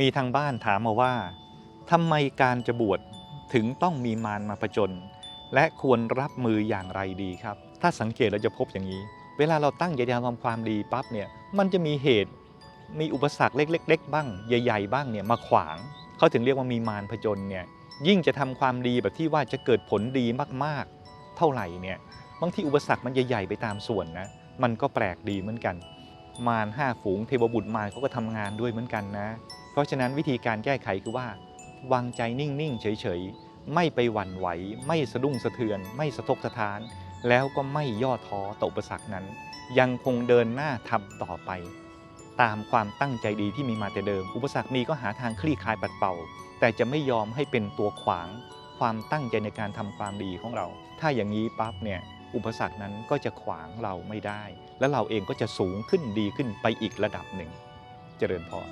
มีทางบ้านถามมาว่าทำไมการจะบวชถึงต้องมีมารมาประจน และควรรับมืออย่างไรดีครับ ถ้าสังเกตเราจะพบอย่างนี้ เวลาเราตั้งใจจะทำความดีปั๊บเนี่ยมันจะมีเหตุมีอุปสรรคเล็กๆบ้าง ใหญ่ ๆ บ้างเนี่ยมาขวางเขาถึงเรียกว่ามีมารผจญเนี่ยยิ่งจะทำความดีแบบที่ว่าจะเกิดผลดีมากๆ เท่าไหร่เนี่ยบางทีอุปสรรคมันใหญ่ๆไปตามส่วนนะมันก็แปลกดีเหมือนกัน มารห้าฝูงเทวบุตรมารเขาก็ทำงานด้วยเหมือนกันนะ เพราะฉะนั้นวิธีการแก้ไขคือว่า วางใจนิ่งๆ เฉยๆ ไม่ไปหวั่นไหว ไม่สะดุ้งสะเทือน ไม่สะทกสะท้าน แล้วก็ไม่ย่อท้อต่ออุปสรรคนั้น ยังคงเดินหน้าทำต่อไป ตามความตั้งใจดีที่มีมาแต่เดิม อุปสรรคมีก็หาทางคลี่คลายปัดเป่า แต่จะไม่ยอมให้เป็นตัวขวาง ความตั้งใจในการทำความดีของเรา ถ้าอย่างนี้ปั๊บเนี่ย อุปสรรคนั้นก็จะขวางเราไม่ได้ และเราเองก็จะสูงขึ้นดีขึ้นไปอีกระดับหนึ่ง เจริญพร